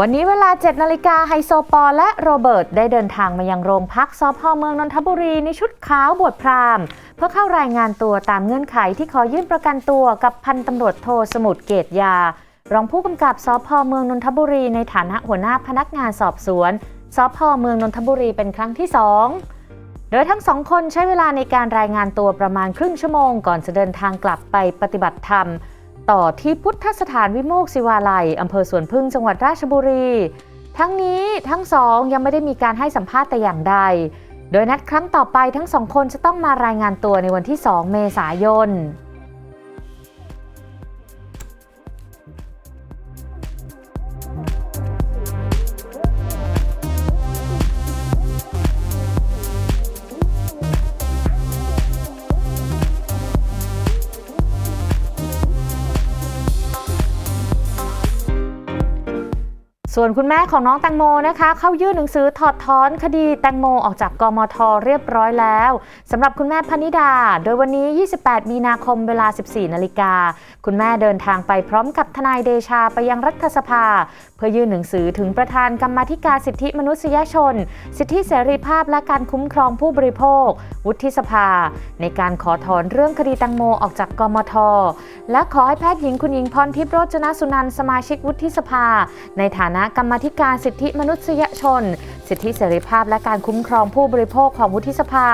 วันนี้เวลา 7 นาฬิกาไฮโซปอลและโรเบิร์ตได้เดินทางมายังโรงพักสพเมืองนนทบุรีในชุดขาวบวชพรามเพื่อเข้ารายงานตัวตามเงื่อนไขที่ขอยื่นประกันตัวกับพันตำรวจโทสมุทรเกตยา รองผู้กำกับสพเมืองนนทบุรีในฐานะหัวหน้าพนักงานสอบสวนสพเมืองนนทบุรีเป็นครั้งที่สองโดยทั้งสองคนใช้เวลาในการรายงานตัวประมาณครึ่งชั่วโมง ก่อนจะเดินทางกลับไปปฏิบัติธรรม ต่อที่พุทธสถานวิโมกศิวาลัยอำเภอสวนพึ่งจังหวัดราชบุรี ทั้งนี้ทั้งสองยังไม่ได้มีการให้สัมภาษณ์แต่อย่างใด โดยนัดครั้งต่อไปทั้งสองคนจะต้องมารายงานตัวในวันที่ 2 เมษายน ส่วนคุณแม่ของน้องแตงโมนะคะ เข้ายื่นหนังสือถอดถอนคดีแตงโมออกจากกมทเรียบร้อยแล้วสำหรับคุณแม่พนิดา โดยวันนี้ 28 มีนาคมเวลา 14 นาฬิกา คุณแม่เดินทางไปพร้อมกับทนายเดชาไปยังรัฐสภา เพื่อยื่นหนังสือถึงประธานกรรมธิการสิทธิมนุษยชน สิทธิเสรีภาพและการคุ้มครองผู้บริโภค วุฒิสภา ในการขอถอนเรื่องคดีแตงโมออกจากกมท และขอให้แพทย์หญิงคุณหญิงพรทิพย์โรจนสุนันสมาชิกวุฒิสภา ในฐานะกรรมธิการสิทธิมนุษยชน สิทธิเสรีภาพและการคุ้มครองผู้บริโภคของวุฒิสภา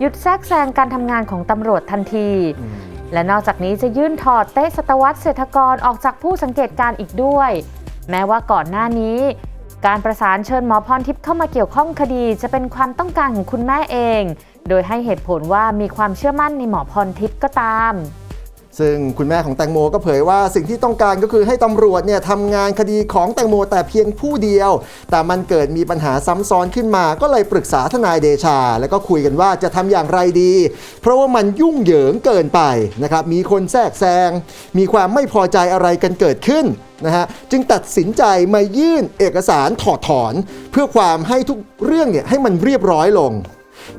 หยุดแทรกแซงการทำงานของตำรวจทันที และนอกจากนี้จะยื่นถอดเต้สตวัตเศรษฐกรออกจากผู้สังเกตการอีกด้วย แม้ว่าก่อนหน้านี้การประสานเชิญหมอพรทิพย์เข้ามาเกี่ยวข้องคดีจะเป็นความต้องการของคุณแม่เอง โดยให้เหตุผลว่ามีความเชื่อมั่นในหมอพรทิพย์ก็ตาม ซึ่งคุณแม่ของแตงโมก็เผยว่าสิ่งที่ต้องการก็คือให้ตำรวจเนี่ยทำงานคดีของแตงโมแต่เพียงผู้เดียว แต่มันเกิดมีปัญหาซ้ำซ้อนขึ้นมา ก็เลยปรึกษาทนายเดชา แล้วก็คุยกันว่าจะทำอย่างไรดี เพราะว่ามันยุ่งเหยิงเกินไปนะครับมีคนแทรกแซง มีความไม่พอใจอะไรกันเกิดขึ้นนะฮะจึงตัดสินใจมายื่นเอกสารถอดถอน เพื่อความให้ทุกเรื่องเนี่ยให้มันเรียบร้อยลง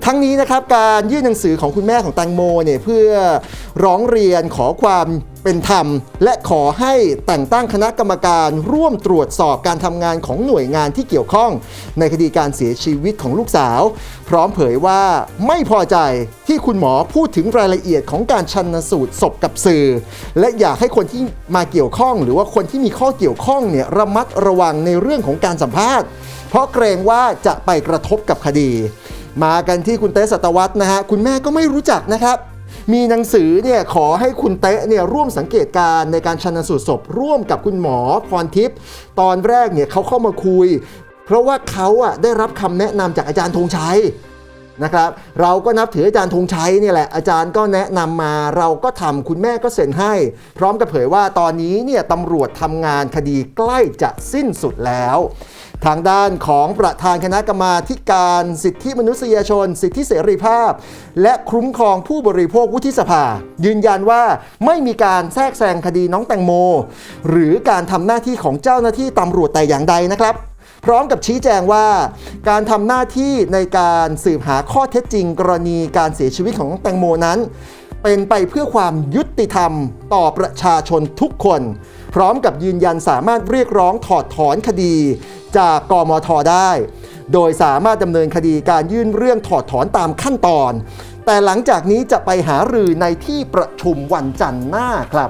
ทั้งนี้นะครับการยื่นหนังสือของคุณแม่ของแตงโมเนี่ยเพื่อร้องเรียนขอความเป็นธรรม และขอให้แต่งตั้งคณะกรรมการร่วมตรวจสอบการทำงานของหน่วยงานที่เกี่ยวข้อง ในคดีการเสียชีวิตของลูกสาว พร้อมเผยว่าไม่พอใจที่คุณหมอพูดถึงรายละเอียดของการชันสูตรศพกับสื่อ และอยากให้คนที่มาเกี่ยวข้อง หรือว่าคนที่มีข้อเกี่ยวข้องเนี่ยระมัดระวังในเรื่องของการสัมภาษณ์ เพราะเกรงว่าจะไปกระทบกับคดี มากันที่คุณเต้สัตวัตนะฮะคุณแม่ก็ไม่รู้จักนะครับมีหนังสือเนี่ยขอให้คุณเต้เนี่ยร่วมสังเกตการในการชันสูตรศพร่วมกับคุณหมอพรทิพย์ตอนแรกเนี่ยเขาเข้ามาคุย เพราะว่าเขาอะได้รับคำแนะนำจากอาจารย์ธงชัย นะครับเราก็นับถืออาจารย์ธงชัยนี่แหละอาจารย์ก็แนะนำมาเราก็ทำคุณแม่ก็เซ็นให้ พร้อมกับเผยว่าตอนนี้เนี่ยตำรวจทำงานคดีใกล้จะสิ้นสุดแล้ว ทางด้านของประธานคณะกรรมาการสิทธิมนุษยชน สิทธิเสรีภาพ และคุ้มครองผู้บริโภควุฒิสภา ยืนยันว่าไม่มีการแทรกแซงคดีน้องแตงโม หรือการทำหน้าที่ของเจ้าหน้าที่ตำรวจแต่อย่างใดนะครับ พร้อมกับชี้แจงว่า การทำหน้าที่ในการสืบหาข้อเท็จจริง กรณีการเสียชีวิตของน้องแตงโมนั้น เป็นไปเพื่อความยุติธรรมต่อประชาชนทุกคน พร้อมกับยืนยันสามารถเรียกร้องถอดถอนคดี จากกมทได้ โดยสามารถดำเนินคดีการยื่นเรื่องถอดถอนตามขั้นตอน แต่หลังจากนี้จะไปหารือในที่ประชุมวันจันทร์หน้าครับ